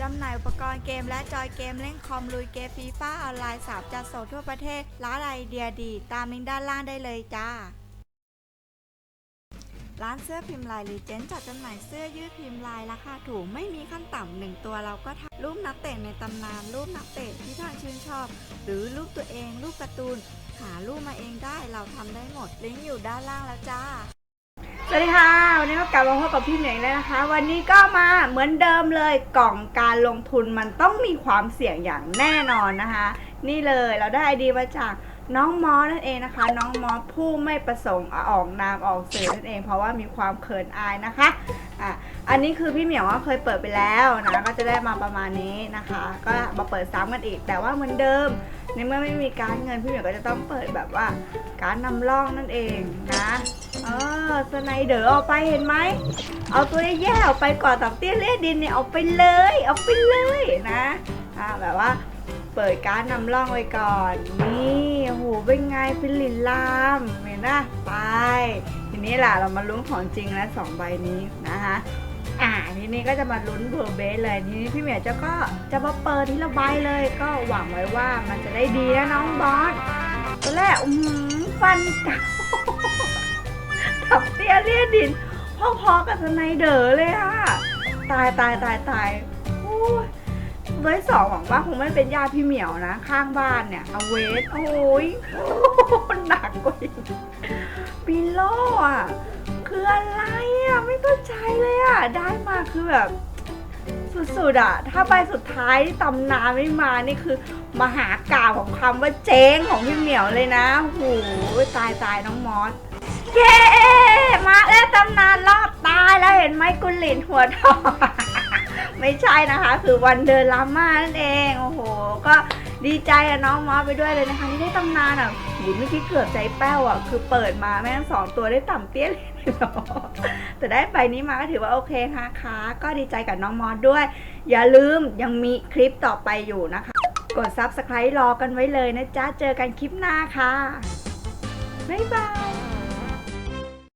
จำหน่ายอุปกรณ์เกมและจอยเกมเล่นคอมลุยเกมฟีฟ่าออนไลน์สามจัดส่งทั่วประเทศ ร้านไอเดียดี ตามลิงก์ด้านล่างได้เลยจ้า ร้านเสื้อพิมพ์ลายรีเจนจัดจำหน่ายเสื้อยืดพิมพ์ลายราคาถูกไม่มีขั้นต่ำหนึ่งตัวเราก็ทำรูปนักเตะในตำนาน รูปนักเตะที่ท่านชื่นชอบ หรือรูปตัวเอง รูปการ์ตูน หารูปมาเองได้เราทำได้หมดลิงก์อยู่ด้านล่างแล้วจ้า สวัสดีค่ะ วันนี้ก็กลับมาพบกับพี่เหน่งแล้วนะคะ วันนี้ก็มาเหมือนเดิมเลยกล่องการลงทุนมันต้องมีความเสี่ยงอย่างแน่นอนนะคะ นี่เลยเราได้ไอเดียมาจากน้องมอสนั่นเองนะคะ น้องมอสผู้ไม่ประสงค์ออกนามออกสื่อนั่นเอง เพราะว่ามีความเขินอายนะคะอะอันนี้คือพี่เหมียวก็เคยเปิดไปแล้วนะก็จะได้มาประมาณนี้นะคะ ก็มาเปิดซ้ำกันอีก แต่ว่าเหมือนเดิมในเมื่อไม่มีการเงินพี่เหมียวก็จะต้องเปิดแบบว่าการนำร่องนั่นเองนะเออ อสไนเดอร์เอาไปเห็นไหม เอาตัวแย่ๆออกไปก่อนตับเตี้ยเล่ดินเนี่ยเอาไปเลย เอาไปเลยนะอ่าแบบว่าเปิดการนำร่องไว้ก่อน นี่โอ้โหเป็นไงฟิลินลามเห็นนะไป ทีนี้ล่ะเรามาลุ้นของจริงแล้วสองใบนี้นะคะอ่าทีนี้ก็จะมาลุ้นเบอร์เบสเลยทีนี้พี่เหมียวจะก็จะมาเปิดทีละใบเลย ก็หวังไว้ว่ามันจะได้ดีนะน้องบอสตอนแรกอือหือฟันก่า ทับเตี้ยเลียดินพอๆกับสไนเดอร์เลยอะตายตายตายตายโอ้ยเบอร์สองหวังว่าคงไม่เป็นญาติพี่เหมียวนะ ข้างบ้านเนี่ยเอาเวสโอ้ยหนักกว่าอีกปิโลอะคืออะไรอะไม่เข้าใจเลยอะ ได้มาคือแบบ สุดๆอะ ถ้าใบสุดท้ายตำนานไม่มานี่คือ มหากาบของคำว่าเจ๊งของพี่เหมียวเลยนะโอ้โหตายตายน้องมอสเย้ ตำนานรอดตายแล้วเห็นไหมกุหลินหัวทอง ไม่ใช่นะคะ คือวันเดินลาม่านั่นเองโอ้โห ก็ดีใจอะน้องมอสไปด้วยเลยนะคะที่ได้ตำนานอะหูเมื่อกี้เกือบใจแป้วอะคือเปิดมาแม่งสองตัวได้ต่ำเตี้ยเลยแต่ได้ใบนี้มาก็ถือว่าโอเคค่ะคะก็ดีใจกับน้องมอสด้วย อย่าลืมยังมีคลิปต่อไปอยู่นะคะ กด subscribe รอกันไว้เลยนะจ๊ะเจอกันคลิปหน้าค่ะบ๊ายบาย